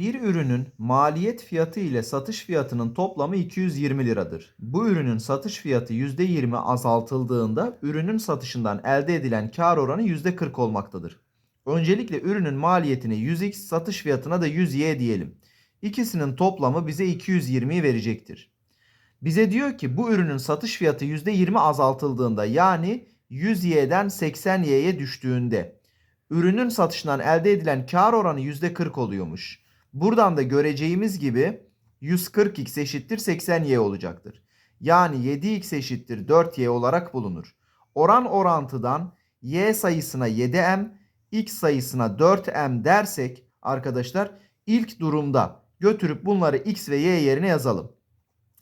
Bir ürünün maliyet fiyatı ile satış fiyatının toplamı 220 liradır. Bu ürünün satış fiyatı %20 azaltıldığında ürünün satışından elde edilen kar oranı %40 olmaktadır. Öncelikle ürünün maliyetine 100x, satış fiyatına da 100y diyelim. İkisinin toplamı bize 220'yi verecektir. Bize diyor ki bu ürünün satış fiyatı %20 azaltıldığında yani 100y'den 80y'ye düştüğünde ürünün satışından elde edilen kar oranı %40 oluyormuş. Buradan da göreceğimiz gibi 140x eşittir 80y olacaktır. Yani 7x eşittir 4y olarak bulunur. Oran orantıdan y sayısına 7m, x sayısına 4m dersek arkadaşlar ilk durumda götürüp bunları x ve y yerine yazalım.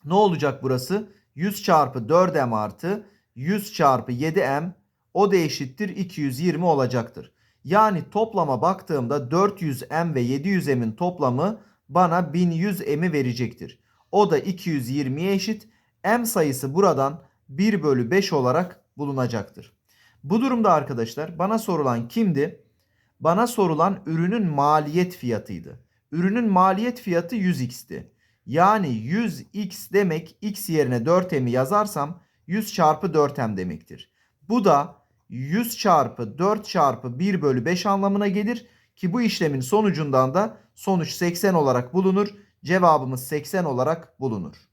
Ne olacak burası? 100 çarpı 4m artı 100 çarpı 7m o da eşittir 220 olacaktır. Yani toplama baktığımda 400m ve 700m'in toplamı bana 1100m'i verecektir. O da 220'ye eşit. m sayısı buradan 1 bölü 5 olarak bulunacaktır. Bu durumda arkadaşlar bana sorulan kimdi? Bana sorulan ürünün maliyet fiyatıydı. Ürünün maliyet fiyatı 100x'ti. Yani 100x demek x yerine 4m'i yazarsam 100 çarpı 4m demektir. Bu da 100 çarpı 4 çarpı 1 bölü 5 anlamına gelir ki bu işlemin sonucundan da sonuç 80 olarak bulunur. Cevabımız 80 olarak bulunur.